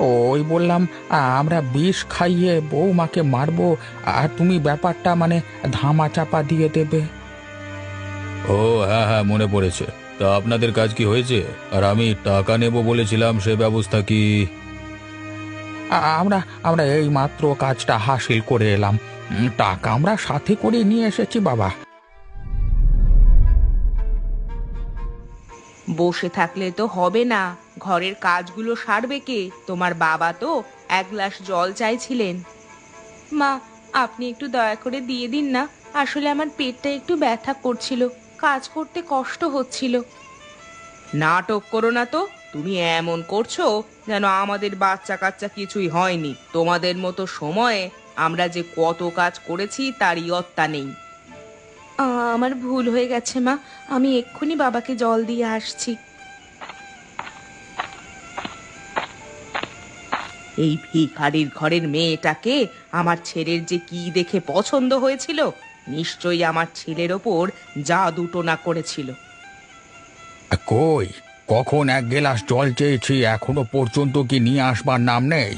ওই বললাম আমরা বিষ খাইয়ে বৌমাকে মারবো আর তুমি ব্যাপারটা মানে ধামা চাপা দিয়ে দেবে। ও হ্যাঁ হ্যাঁ মনে পড়েছে। তা আপনাদের কাজ কি হয়েছে? আর আমি টাকা নেব বলেছিলাম সে ব্যবস্থা কি? আমরা আমরা এই মাত্র কাজটা হাসিল করে এলাম। টাকা আমরা সাথে করে নিয়ে এসেছি বাবা। বসে থাকলে তো হবে না। ঘরের কাজগুলো সারবে কে? তোমার বাবা তো এক গ্লাস জল চাইছিলেন। মা, আপনি একটু দয়া করে দিয়ে দিন না। আসলে আমার পেটটা একটু ব্যথা করছিল। কাজ করতে কষ্ট হচ্ছিল। নাটক করো না তো। তুমি এমন করছ যেন আমাদের বাচ্চা কাচ্চা কিছুই হয়নি। তোমাদের মতো সময়ে আমরা যে কত কাজ করেছি তার ইয়ত্তা নেই। আমার ভুল হয়ে গেছে মা। আমি এক্ষুনি বাবাকে জল দিয়ে আসছি। এই ভিখারির ঘরের মেয়েটাকে আমার ছেলের যে কি দেখে পছন্দ হয়েছিল নিশ্চয়ই আমার ছেলের ওপর জাদু টোনা করেছিল। আ, কই? কখন এক গেলাস জল চেয়েছি এখনও পর্যন্ত কি নিয়ে আসবার নাম নেই?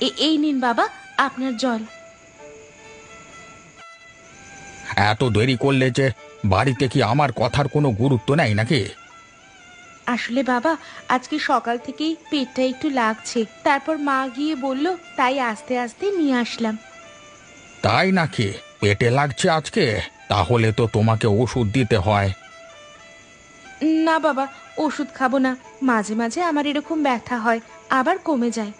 এই নিন বাবা আপনার জল। এত দেরি করলে যে বাড়িতে কি আমার কথার কোনো গুরুত্ব নেই নাকি? আসলে বাবা আজকে সকাল থেকেই পেটটা একটু লাগছে। তারপর মা গিয়ে বলল তাই আস্তে আস্তে নিয়ে আসলাম। তাই নাকি? পেটে লাগছে আজকে? তাহলে তো তোমাকে ওষুধ দিতে হয়। না বাবা ওষুধ খাব না। মাঝে মাঝে আমার এরকম ব্যথা হয় আবার কমে যায়।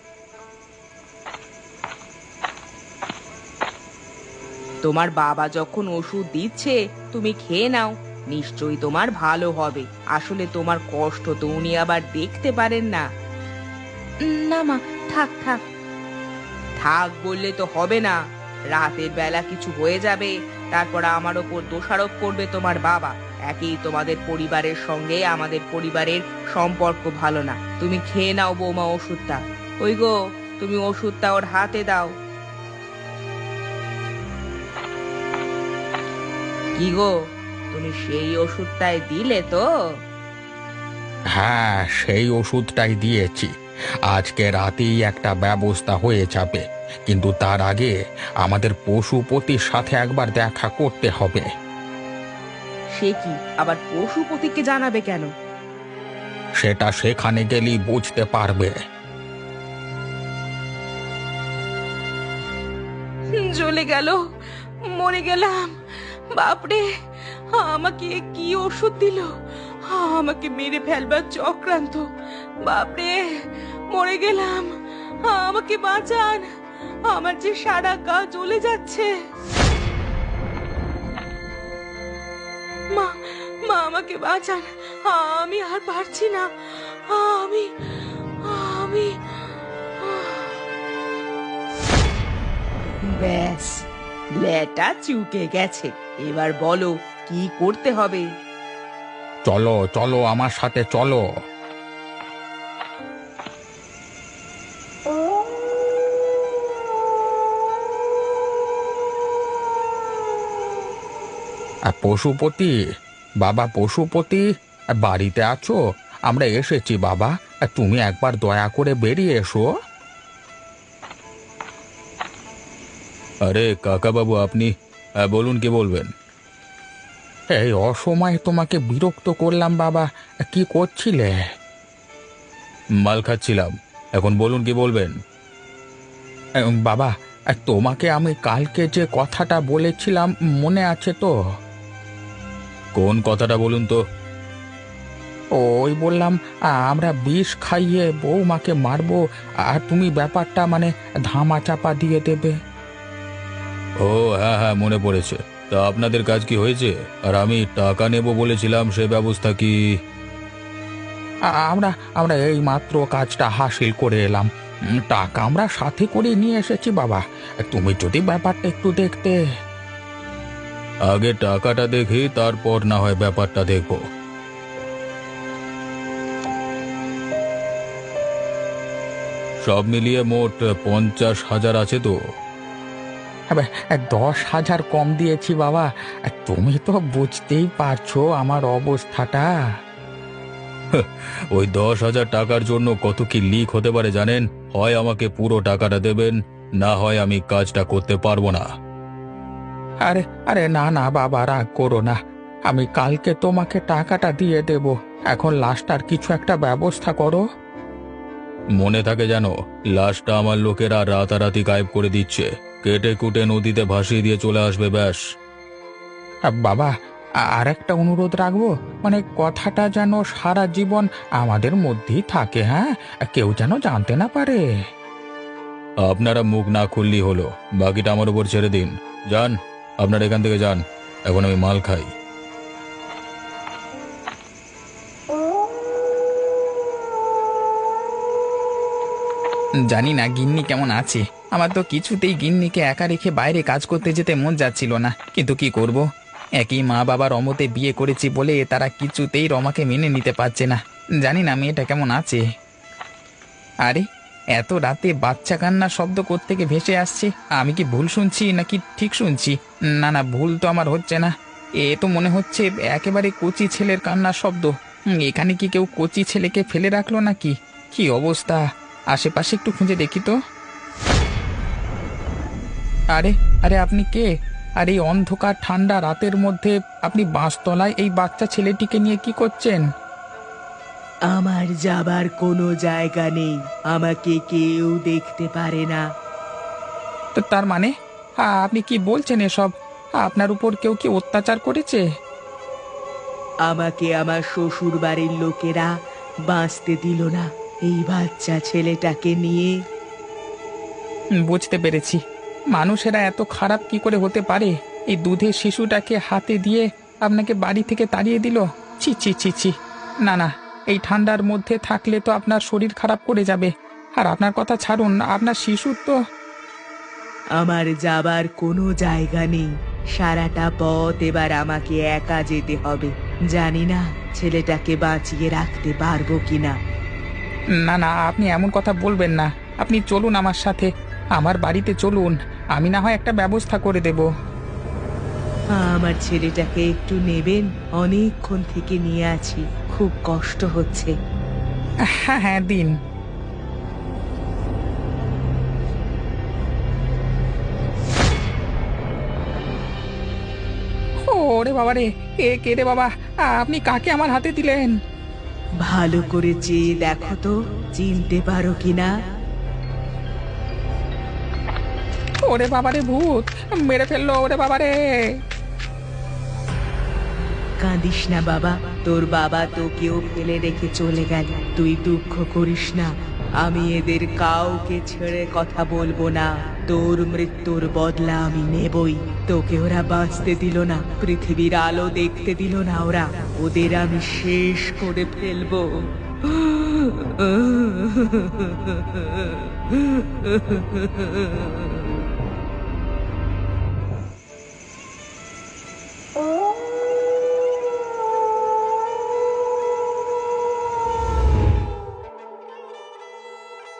তোমার বাবা যখন ওষুধ দিচ্ছে তুমি খেয়ে নাও। নিশ্চয়ই তোমার ভালো হবে। আসলে তোমার কষ্ট তো উনি আবার দেখতে পারেন না। না মা থাক থাক। থাক বললে তো হবে না। রাতের বেলা কিছু হয়ে যাবে তারপর আমার ওপর দোষারোপ করবে তোমার বাবা। একই তোমাদের পরিবারের সঙ্গে আমাদের পরিবারের সম্পর্ক ভালো না। তুমি খেয়ে নাও বৌমা ওষুধটা। ওই গো তুমি ওষুধটা ওর হাতে দাও। কি গো? তুমি সেই ওষুধটাই দিলে তো। হ্যাঁ সেই ওষুধটাই দিয়েছি। আজকে রাতেই একটা ব্যবস্থা হয়ে যাবে। কিন্তু তার আগে আমাদের পশুপতির সাথে একবার দেখা করতে হবে। সে কি? আবার পশুপতিকে জানাবে কেন? সেটা সেখানে গেলেই বুঝতে পারবে। জ্বলে গেল মরে গেলাম। বাপরে, আমাকে কি ওষুধ দিল? আমাকে মেরে ফেলবার চক্রান্ত। বাপরে, মরে গেলাম। আমাকে বাঁচান। আমার যে সারা গা জ্বলে যাচ্ছে। মা মা, আমাকে বাঁচান। আমি আর পারছি না। আমি আমি ব্যাস লেটা চুকে গেছে। এবার বলো কি করতে হবে? চলো চলো আমার সাথে চলো। আ, পশুপতি বাবা পশুপতি বাড়িতে আছো? আমরা এসেছি বাবা। আ, তুমি একবার দয়া করে বেরিয়ে এসো। আরে কাকা বাবু আপনি হ্যাঁ, বলুন কি বলবেন? এই অসময়ে তোমাকে বিরক্ত করলাম বাবা। কি করছিলে? মাল খাচ্ছিলাম। এখন বলুন কি বলবেন? বাবা তোমাকে আমি কালকে যে কথাটা বলেছিলাম মনে আছে তো? কোন কথাটা বলুন তো? ওই বললাম আমরা বিষ খাইয়ে বৌমাকে মারবো আর তুমি ব্যাপারটা মানে ধামা চাপা দিয়ে দেবে। ও হ্যাঁ হ্যাঁ মনে পড়েছে। তা আপনাদের কাজ কি হয়েছে? আর আমি টাকা নেব বলেছিলাম সে ব্যবস্থা কি? আ- আমরা আমরা এই মাত্র কাজটা হাসিল করে এলাম। উম, টাকা আমরা সাথে করে নিয়ে এসেছি বাবা। তুমি যদি ব্যাপারটা একটু দেখতে। আগে টাকাটা দেখি তারপর না হয় ব্যাপারটা দেখব। সব মিলিয়ে মোট পঞ্চাশ হাজার আছে তো? দশ হাজার কম দিয়েছি বাবা। তুমি তো বুঝতেই পারছ আমার অবস্থাটা। ওই দশ হাজার টাকার জন্য কত কি লিক হতে পারে জানেন? হয় আমাকে পুরো টাকাটা দেবেন না হয় আমি কাজটা করতে পারব না। আরে আরে না না বাবা রাগ করো না। আমি কালকে তোমাকে টাকাটা দিয়ে দেব। এখন লাস্টার কিছু একটা ব্যবস্থা করো। মনে থাকে যেন লাশটা আমার লোকেরা রাতারাতি গায়েব করে দিচ্ছে। কেটে কুটে নদীতে ভাসিয়ে দিয়ে চলে আসবে ব্যাস। আ, বাবা আ- আর একটা অনুরোধ রাখব? মানে কথাটা যেন সারা জীবন আমাদের মধ্যেই থাকে হ্যাঁ? কেউ যেন জানতে না পারে। আপনারা মুখ না খুললেই হলো। বাকিটা আমার উপর ছেড়ে দিন। যান আপনারা এখান থেকে যান। এখন আমি মাল খাই। জানি না গিন্নি কেমন আছে? আমার তো কিছুতেই গিন্নিকে একা রেখে বাইরে কাজ করতে যেতে মন যাচ্ছিল না। কিন্তু কি করব? একই মা বাবার অমতে বিয়ে করেছি বলে তারা কিছুতেই রমাকে মেনে নিতে পারছে না। জানি না মেয়েটা কেমন আছে। আরে, এত রাতে বাচ্চা কান্নার শব্দ কোত্থেকে ভেসে আসছে? আমি কি ভুল শুনছি নাকি ঠিক শুনছি? না না, ভুল তো আমার হচ্ছে না। এ তো মনে হচ্ছে একেবারে কচি ছেলের কান্নার শব্দ। এখানে কি কেউ কচি ছেলেকে ফেলে রাখল নাকি? কি অবস্থা? আশেপাশে একটু খুঁজে দেখি তো। আরে আরে আপনি কে? আর এই অন্ধকার ঠান্ডা রাতের মধ্যে আপনি বাঁশতলায় এই বাচ্চা ছেলেটিকে নিয়ে কি করছেন? আমার যাবার কোনো জায়গা নেই। আমাকে কেউ দেখতে পারে না। তো তার মানে? আ, আপনি কি বলছেন এসব? আপনার উপর কেউ কি অত্যাচার করেছে? আমাকে আমার শ্বশুর বাড়ির লোকেরা বাঁচতে দিল না। এই বাচ্চা ছেলেটাকে নিয়ে। হুম, বুঝতে পেরেছি। মানুষেরা এত খারাপ কি করে হতে পারে? এই দুধের শিশুটাকে হাতে দিয়ে আপনাকে বাড়ি থেকে তাড়িয়ে দিল? ছি ছি ছি ছি। না না এই ঠান্ডার মধ্যে থাকলে তো আপনার শরীর খারাপ করে যাবে। আর আপনার কথা ছাড়ুন আপনার শিশুর তো আমার যাবার কোনো জায়গা নেই। সারাটা পথ এবার আমাকে একা যেতে হবে। জানি না ছেলেটাকে বাঁচিয়ে রাখতে পারব কিনা। না না আপনি এমন কথা বলবেন না। আপনি চলুন আমার সাথে। আমার বাড়িতে চলুন আমি না হয় একটা ব্যবস্থা করে দেব। আমার ছেলেটাকে একটু নেবেন অনেকক্ষণ থেকে নিয়ে আছি খুব কষ্ট হচ্ছে। হ্যাঁ হ্যাঁ দিন। ওরে বাবা রে এ কে রে বাবা আপনি কাকে আমার হাতে দিলেন? ভালো করে চেয়ে দেখো তো চিনতে পারো কিনা? ওরে বাবা রে ভূত, মেরে ফেলল ওরে বাবা রে কাঁদিস না বাবা, তোর বাবা তোকেও ফেলে রেখে চলে গেল। তুই দুঃখ করিস না, আমি এদের কাউকে ছেড়ে কথা বলব না। তোর মৃত্যুর বদলা আমি নেবই, তোকে ওরা বাঁচতে দিল না, পৃথিবীর আলো দেখতে দিল না ওরা। ওদের আমি শেষ করে ফেলব।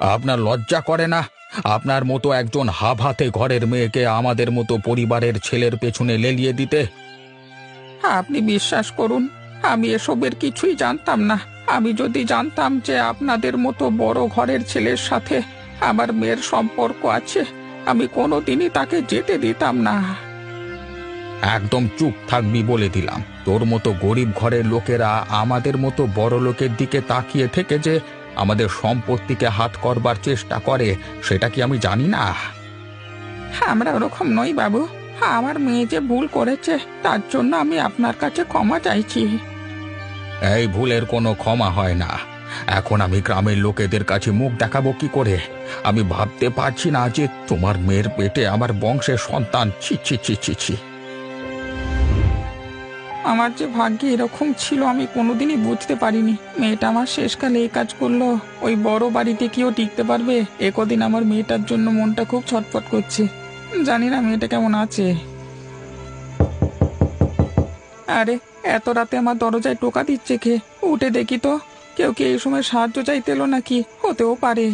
আপনার লজ্জা করে না? আপনার মতো একজন হাভাতে ঘরের মেয়েকে আমাদের মতো পরিবারের ছেলের পেছনে লেলিয়ে দিতে? আপনি বিশ্বাস করুন, আমি এসবের কিছুই জানতাম না। আমি যদি জানতাম যে আপনাদের মতো বড় ঘরের ছেলের সাথে আমার মেয়ের সম্পর্ক আছে, আমি কোনোদিনই তাকে যেতে দিতাম না। একদম চুপ থাকবি বলে দিলাম। তোর মতো গরিব ঘরের লোকেরা আমাদের মতো বড় লোকের দিকে তাকিয়ে থেকে যে আমাদের সম্পত্তিকে হাত করবার চেষ্টা করে, সেটা কি আমি জানি না? আমরা ওরকম নই বাবু। আমার মেয়ে যে ভুল করেছে, তার জন্য আমি আপনার কাছে ক্ষমা চাইছি। এই ভুলের কোনো ক্ষমা হয় না। এখন আমি গ্রামের লোকেদের কাছে মুখ দেখাবো কি করে? আমি ভাবতে পারছি না যে তোমার মেয়ের পেটে আমার বংশের সন্তান। ছি ছি ছি আমার যে ভাগ্যে এরকম ছিল আমি কোনোদিনই বুঝতে পারিনি। মেয়েটা আমার শেষকালে এই কাজ করল। ওই বড় বাড়িতে কেউ টিকতে পারবে? একদিন আমার মেয়েটার জন্য মনটা খুব ছটফট করছে। জানি না মেয়েটা কেমন আছে। আরে, এত রাতে আমার দরজায় টোকা দিচ্ছে কে? উঠে দেখি তো, কেউ কি এই সময় সাহায্য চাইতে এলো নাকি? হতেও পারে।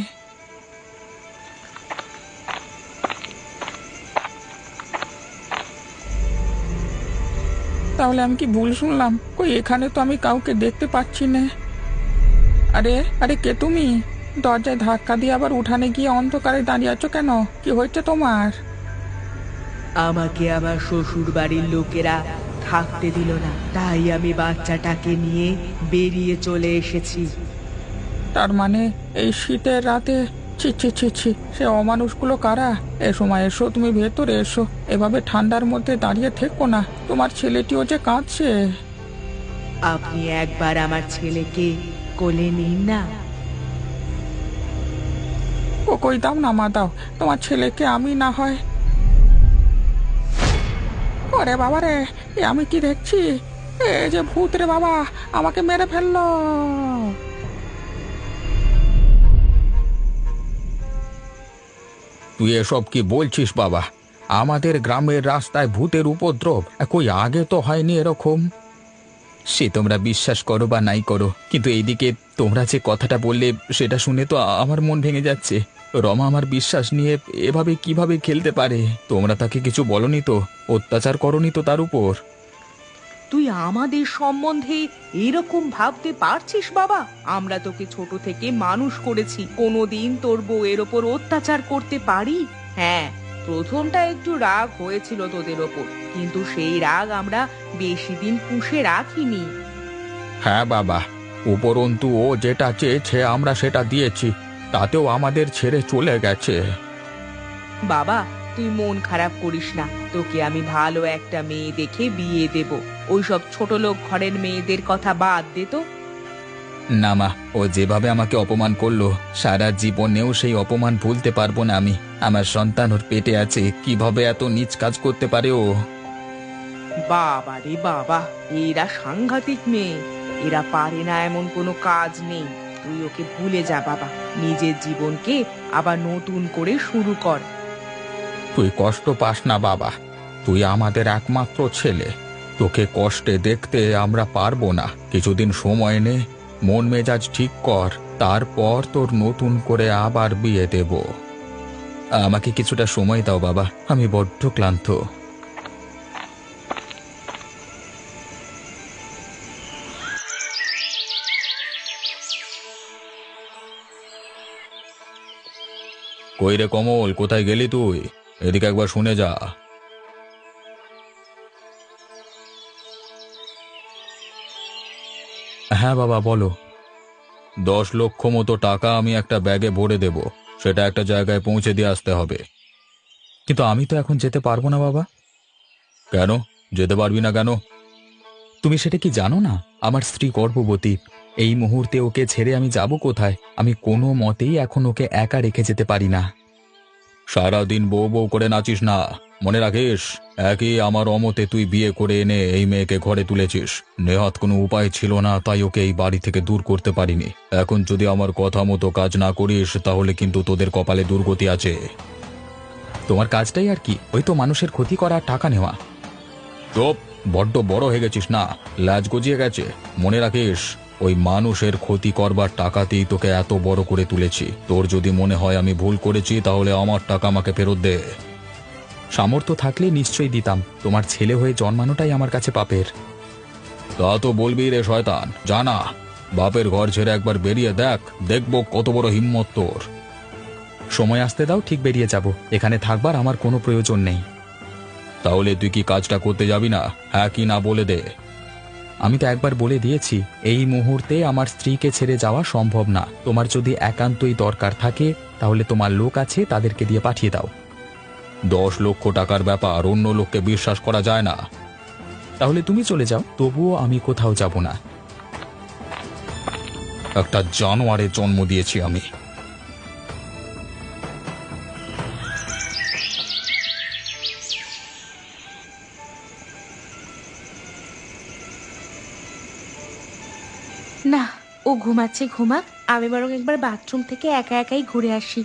তাহলে আমি কি ভুল শুনলাম? কই এখানে তো আমি কাউকে দেখতে পাচ্ছি না। আরে আরে কে তুমি? দরজায় ধাক্কা দিয়ে আবার উঠানে গিয়ে অন্ধকারে দাঁড়িয়ে আছো কেন? কি হয়েছে তোমার? আমাকে আমার শ্বশুর বাড়ির লোকেরা থাকতে দিল না তাই আমি বাচ্চাটাকে নিয়ে বেরিয়ে চলে এসেছি। তার মানে এই শীতের রাতে ছি ছি ছি ছি সে অমানুষগুলো কারা? এ সময় এসো তুমি ভেতরে এসো। এভাবে ঠান্ডার মধ্যে দাঁড়িয়ে থেকো না। তোমার ছেলেটিও যে কাঁদছে। আপনি একবার আমার ছেলেকে কোলে নিন না। ও কই দাও না মা দাও। তোমার ছেলেকে আমি না হয়। ওরে বাবা রে এ আমি কি দেখছি? এ যে ভূত রে বাবা আমাকে মেরে ফেলল। তুই এসব কি বলছিস, বাবা? আমাদের গ্রামের রাস্তায় ভূতের উপদ্রব। কই আগে তো হয়নি এরকম। সে তোমরা বিশ্বাস করো বা নাই করো, কিন্তু এইদিকে তোমরা যে কথাটা বললে, সেটা শুনে তো আমার মন ভেঙে যাচ্ছে। রমা আমার বিশ্বাস নিয়ে এভাবে কীভাবে খেলতে পারে? তোমরা তাকে কিছু বলনি তো? অত্যাচার করনি তো তার উপর? তুই আমাদের সম্বন্ধে এরকম ভাবতে পারছিস বাবা? আমরা তোকে ছোট থেকে মানুষ করেছি। কোনোদিন তোর বউয়ের ওপর অত্যাচার করতে পারি? হ্যাঁ প্রথমটা একটু রাগ হয়েছিল তোদের ওপর কিন্তু সেই রাগ আমরা বেশি দিন পুষে রাখিনি। হ্যাঁ বাবা উপরন্তু ও যেটা চেয়েছে আমরা সেটা দিয়েছি তাতেও আমাদের ছেড়ে চলে গেছে। বাবা তুই মন খারাপ করিস না তোকে আমি ভালো একটা মেয়ে দেখে বিয়ে দেব। ওইসব ছোট লোক ঘরের মেয়েদের কথা বাদ দে তো। না মা ও যেভাবে আমাকে অপমান করল সারা জীবনেও সেই অপমান ভুলতে পারব না আমি। আমার সন্তান ওর পেটে আছে কীভাবে এত নিজ কাজ করতে পারে ও? বাবা রে বাবা এরা সাংঘাতিক মেয়ে। এরা পারে না এমন কোনো কাজ নেই। তুই ওকে ভুলে যা বাবা নিজের জীবনকে আবার নতুন করে শুরু কর। তুই কষ্ট পাস না বাবা তুই আমাদের একমাত্র ছেলে। তোকে কষ্টে দেখতে আমরা পারব না। কিছুদিন সময় নে, মন মেজাজ ঠিক কর, তারপর তোর নতুন করে আবার বিয়ে দেব। আমাকে কিছুটা সময় দাও বাবা, আমি বড্ড ক্লান্ত। কই রে কমল, কোথায় গেলি তুই? এদিকে একবার শুনে যা। হ্যাঁ বাবা, বলো। দশ লক্ষ মতো টাকা আমি একটা ব্যাগে ভরে দেব। সেটা একটা জায়গায় পৌঁছে দিয়ে আসতে হবে। কিন্তু আমি তো এখন যেতে পারব না বাবা। কেন? যেতে পারবি না কেন? তুমি সেটা কি জানো না? আমার স্ত্রী গর্ভবতী। এই মুহূর্তে ওকে ছেড়ে আমি যাব কোথায়? আমি কোনো মতেই এখন ওকে একা রেখে যেতে পারি না। সারাদিন বউ বউ করে নাচিস না। মনে রাখিস, একই আমার অমতে তুই বিয়ে করে এনে এই মেয়েকে ঘরে তুলেছিস। নেহাত কোনো উপায় ছিল না, তাই ওকে এই বাড়ি থেকে দূর করতে পারিনি। এখন যদি আমার কথা মতো কাজ না করিস, তাহলে কিন্তু তোদের কপালে দুর্গতি আছে। তোমার কাজটাই আর কি, ওই তো মানুষের ক্ষতি করা, টাকা নেওয়া। তো বড্ড বড় হয়ে গেছিস না, লাজ গজিয়ে গেছে। মনে রাখিস ওই মানুষের ক্ষতি করবার টাকাতেই তোকে এত বড় করে তুলেছি। তোর যদি মনে হয় আমি ভুল করেছি, তাহলে আমার টাকা আমাকে ফেরত দে। সামর্থ্য থাকলে নিশ্চয়ই দিতাম। তোমার ছেলে হয়ে জন্মানোটাই আমার কাছে পাপের। তা তো বলবি রে শয়তান। জানা বাপের ঘর ছেড়ে একবার বেরিয়ে দেখ, দেখব কত বড় হিম্মত তোর। সময় আসতে দাও, ঠিক বেরিয়ে যাব। এখানে থাকবার আমার কোনো প্রয়োজন নেই। তাহলে তুই কি কাজটা করতে যাবি না? হ্যাঁ কি না বলে দে। আমি তো একবার বলে দিয়েছি এই মুহূর্তে আমার স্ত্রীকে ছেড়ে যাওয়া সম্ভব না। তোমার যদি একান্তই দরকার থাকে তাহলে তোমার লোক আছে তাদেরকে দিয়ে পাঠিয়ে দাও। দশ লক্ষ টাকার ব্যাপার অন্য লোককে বিশ্বাস করা যায় না। তাহলে তুমি চলে যাও তবুও আমি কোথাও যাব না। একটা জানোয়ারের জন্ম দিয়েছি আমি। ঘুমাচ্ছে ঘুমাক। আমি বরং একবার বাথরুম থেকে একা একাই ঘুরে আসি।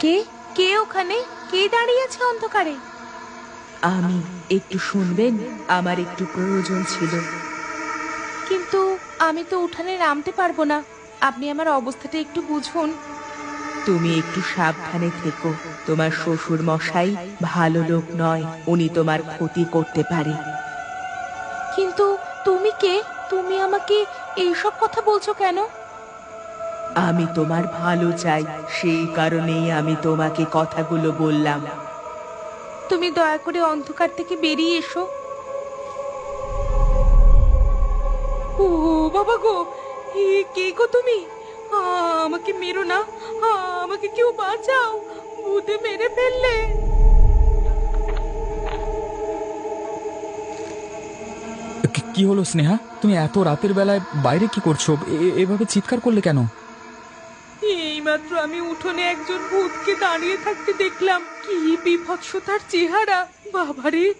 কে? কে ওখানে? কে দাঁড়িয়ে আছে অন্ধকারে? আমি একটু শুনবেন? আমার একটু প্রয়োজন ছিল। কিন্তু আমি তো উঠানে নামতে পারব না। আপনি আমার অবস্থাটা একটু বুঝুন। তুমি একটু সাবধানে থেকো। তোমার শ্বশুর মশাই ভালো লোক নয় উনি তোমার ক্ষতি করতে পারে। কিন্তু তুমি কে? তুমি আমাকে এইসব কথা বলছো কেন? আমি তোমার ভালো চাই সেই কারণেই আমি তোমাকে কথাগুলো বললাম। তুমি দয়া করে অন্ধকার থেকে বেরিয়ে এসো। ও বাবা গো কে গো তুমি? আমাকে মেরো না। আমাকে কেউ বাঁচাও। ভূতে মেরে ফেললে। কি- হলো স্নেহা? তুমি এত রাতের বেলায় বাইরে কি করছ? এভাবে চিৎকার করলে কেন? এইমাত্র আমি উঠোনে একজন ভূতকে দাঁড়িয়ে থাকতে দেখলাম। কি বিভৎস তার চেহারা। বাবারে।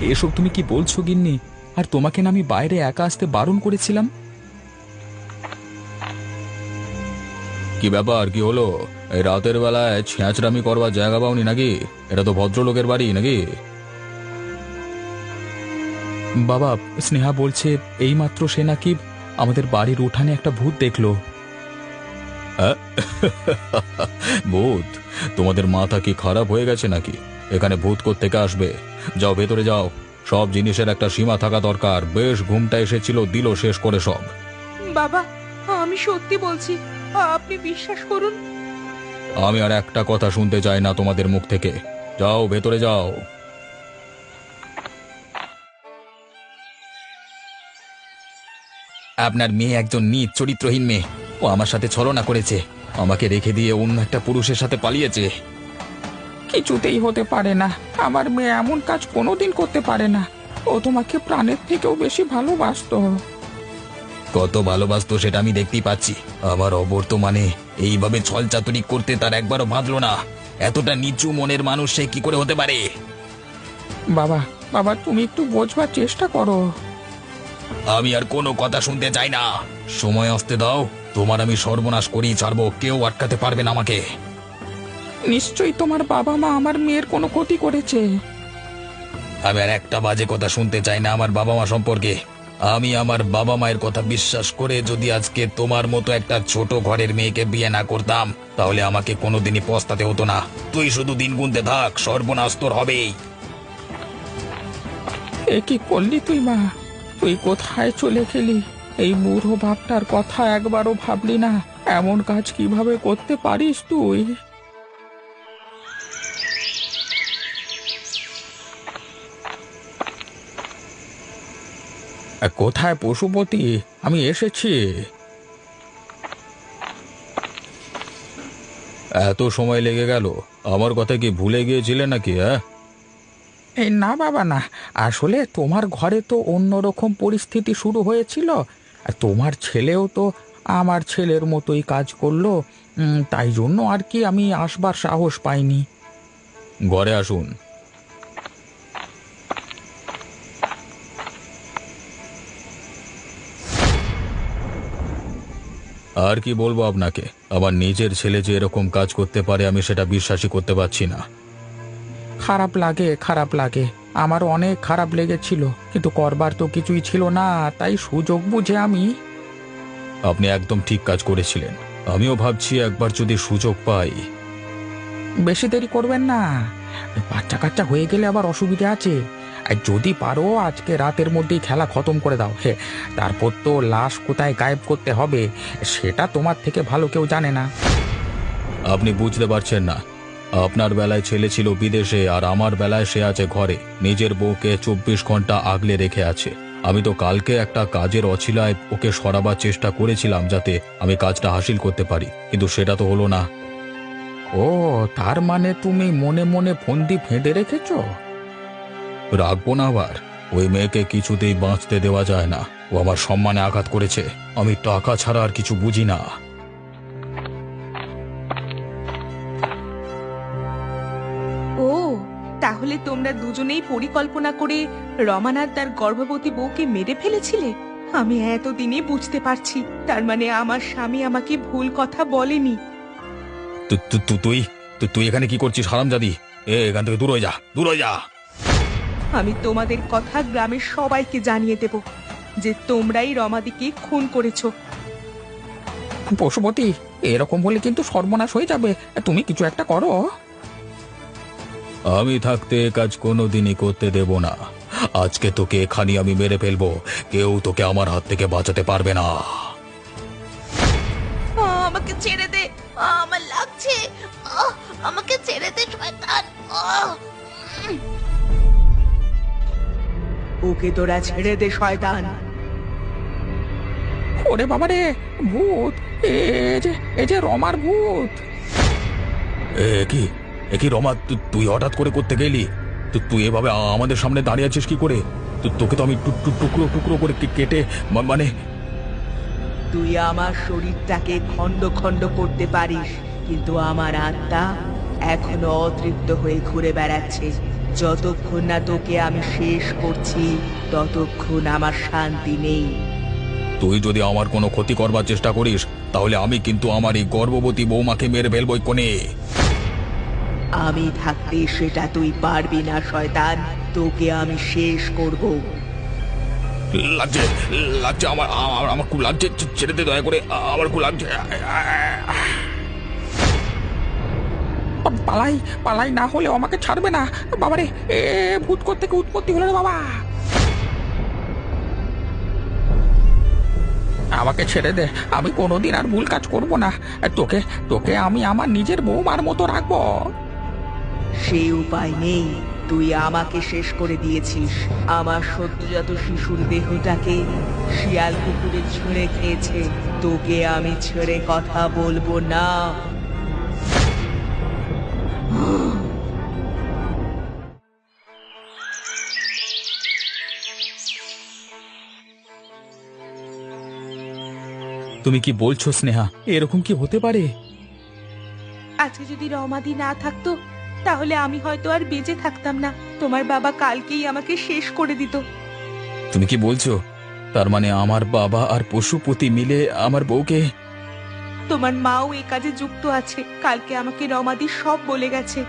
এসব তুমি কি বলছো গিন্নি? আর তোমাকে না আমি বাইরে একা আসতে বারণ করেছিলাম? কি ব্যাপার? কি হলো? এই রাতের বেলায় ছেঁচড়ামি করবার জায়গা পাওনি নাকি? এটা তো ভদ্রলোকের বাড়ি নাকি? বাবা স্নেহা বলছে এইমাত্র সে নাকি আমাদের বাড়ির উঠানে একটা ভূত দেখল। ভূত? তোমাদের মাথা কি খারাপ হয়ে গেছে নাকি? এখানে ভূত থেকে আসবে? যাও ভেতরে যাও। সব জিনিসের একটা সীমা থাকা দরকার। বেশ ঘুমটা এসেছিল দিল শেষ করে সব। বাবা আমি সত্যি বলছি আপনি বিশ্বাস করুন? আমি আর একটা কথা শুনতে চাই না তোমাদের মুখ থেকে। যাও, ভেতরে যাও। আপনার মেয়ে একজন নিজ চরিত্রহীন মেয়ে। ও আমার সাথে ছলনা করেছে। আমাকে রেখে দিয়ে অন্য একটা পুরুষের সাথে পালিয়েছে। কিছুতেই হতে পারে না। আমার মেয়ে এমন কাজ কোনোদিন করতে পারে না। ও তোমাকে প্রাণের থেকেও বেশি ভালোবাসতো। কত ভালোবাসতো সেটা আমি দেখতেই পাচ্ছি। আমার অবর্তমানে এইভাবে ছলচাতুরি করতে তার একবারও বাঁধলো না। এতটা নিচু মনের মানুষ সে কি করে হতে পারে? বাবা বাবা তুমি একটু বোঝবার চেষ্টা করো। আমি আর কোনো কথা শুনতে চাই না। সময় আসতে দাও তোমার আমি সর্বনাশ করেই ছাড়বো। কেউ আটকাতে পারবে না আমাকে। নিশ্চয়ই তোমার বাবা মা আমার মেয়ের কোনো ক্ষতি করেছে। আমি আর একটা বাজে কথা শুনতে চাই না আমার বাবা মা সম্পর্কে। আমি আমার বাবা মায়ের কথা বিশ্বাস করে যদি আজকে তোমার মতো একটা ছোট ঘরের মেয়েকে বিয়ে না করতাম, তাহলে আমাকে কোনোদিনই পস্তাতে হতো না। তুই শুধু দিন গুনতে থাক, সর্বনাশ তোর হবেই। কি করলি তুই, মা? তুই কোথায় চলে গেলি? এই বুড়ো বাপটার কথা একবারও ভাবলি না? এমন কাজ কীভাবে করতে পারিস তুই? কোথায় পশুপতি? আমি এসেছি। এত সময় লেগে গেল। আমার কথা কি ভুলে গিয়েছিলে নাকি হ্যাঁ? এই না বাবা না। আসলে তোমার ঘরে তো অন্যরকম পরিস্থিতি শুরু হয়েছিল। আর তোমার ছেলেও তো আমার ছেলের মতোই কাজ করল। উম, তাই জন্য আর কি আমি আসবার সাহস পাইনি। ঘরে আসুন। আর কি বলব আপনাকে? আমার নিজের ছেলে যে এরকম কাজ করতে পারে আমি সেটা বিশ্বাসই করতে পারছি না। খারাপ লাগে খারাপ লাগে। আমার অনেক খারাপ লেগেছিল কিন্তু করবার তো কিছুই ছিল না তাই সুযোগ বুঝে আমি আপনি একদম ঠিক কাজ করেছিলেন। আমিও ভাবছি একবার যদি সুযোগ পাই। বেশি দেরি করবেন না। বাচ্চা কাচ্চা হয়ে গেলে আবার অসুবিধা আছে। আর যদি পারো আজকে রাতের মধ্যেই খেলা খতম করে দাও। হে তারপর তো লাশ কোথায় গায়েব করতে হবে সেটা তোমার থেকে ভালো কেউ জানে না। আপনি বুঝতে পারছেন না। আপনার বেলায় ছেলে ছিল বিদেশে আর আমার বেলায় সে আছে ঘরে। নিজের বউকে চব্বিশ ঘণ্টা আগলে রেখে আছে। আমি তো কালকে একটা কাজের অছিলায় ওকে সরাবার চেষ্টা করেছিলাম যাতে আমি কাজটা হাসিল করতে পারি কিন্তু সেটা তো হলো না। ও তার মানে তুমি মনে মনে ফন্দি ফেঁদে রেখেছো? রাখব না আবার। ওই মেয়েকে কিছুতেই বাঁচতে দেওয়া যায় না। ও আমার সম্মানে আঘাত করেছে। আমি টাকা ছাড়া আর কিছু বুঝি না। ও তাহলে তোমরা দুজনেই পরিকল্পনা করে রমানাথ তার গর্ভবতী বউকে মেরে ফেলেছিলে? আমি এতদিনে বুঝতে পারছি। তার মানে আমার স্বামী আমাকে ভুল কথা বলেনি। তু- তু- তু- তুই তু- তুই এখানে কি করছিস হারামজাদি? এ এখান থেকে দূর হয়ে যা দূর হয়ে যা। আমি তোমাদের কথা গ্রামের সবাইকে জানিয়ে দেব যে তোমরাই রমাদিকে খুন করেছ। পশুপতি এরকম বলে কিন্তু সর্বনাশ হয়ে যাবে। তুমি কিছু একটা করো। আমি থাকতে এ কাজ কোনোদিনই করতে দেব না। আজকে তোকে এখানে আমি মেরে ফেলব। কেউ তোকে আমার হাত থেকে বাঁচাতে পারবে না। আমাকে ছেড়ে দে। আমার লাগছে। আমাকে ছেড়ে দে শয়তান। ওকে তোরা ছেড়ে দে শয়তান। ওরে বাবা রে ভূত। এ যে এ যে রমার ভূত। এ কি? এ কি রমা তু- তুই হঠাৎ করে করতে গেলি তু- তুই এভাবে আ- আমাদের সামনে দাঁড়িয়ে আছিস কি করে? তু- তোকে তো আমি টু- টু- টুকরো টুকরো করে কে- কেটে মা- মানে তুই আমার শরীরটাকে খণ্ড খণ্ড করতে পারিস কিন্তু আমার আত্মা এখনও অতৃপ্ত হয়ে ঘুরে বেড়াচ্ছে। যতক্ষণ না তোকে আমি শেষ করছি ততক্ষণ আমার শান্তি নেই। তুই যদি আমার কোনো ক্ষতি করবার চেষ্টা করিস তাহলে আমি কিন্তু আমার এই গর্ভবতী বৌমাকে মেরে ফেলবই কোনে আমি থাকতে সেটা তুই পারবি না শয়তান। তোকে আমি শেষ করব। লাগছে লাগছে আমার আমার- খুব লাগছে ছে- ছেড়ে দে দয়া করে আমার খুব লাগছে পালাই পালাই না হলে আমাকে ছাড়বে না। বাবারে, এ ভূত থেকে উৎপত্তি হলো রে বাবা? আমাকে ছেড়ে দে, আমি কোনোদিন আর ভুল কাজ করব না। তোকে তোকে আমি আমার নিজের বৌমার মতো রাখব। সে উপায় নেই। তুই আমাকে শেষ করে দিয়েছিস। আমার সদ্যজাত শিশুর দেহটাকে শিয়াল কুকুরে ছেড়ে খেয়েছে। তোকে আমি ছেড়ে কথা বলব না। তুমি কি বলছো স্নেহা? এরকম কি হতে পারে? আজকে যদি রমাদি না থাকতো তাহলে আমি হয়তো আর বেঁচে থাকতাম না। তোমার বাবা কালকেই আমাকে শেষ করে দিত। তুমি কি বলছো? তার মানে আমার বাবা আর পশুপতি মিলে আমার বউকে তোমার মাও এই কাজে যুক্ত আছে। কালকে আমাকে রমাদি সব বলে গেছে।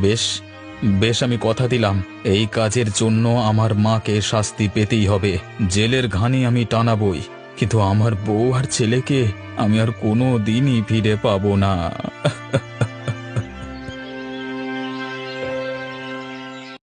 বেশ বেশ আমি কথা দিলাম। এই কাজের জন্য আমার মাকে শাস্তি পেতেই হবে। জেলের ঘানি আমি টানাবই। কিন্তু আমার বউ আর ছেলেকে আমি আর কোনো দিনই ফিরে পাবো না।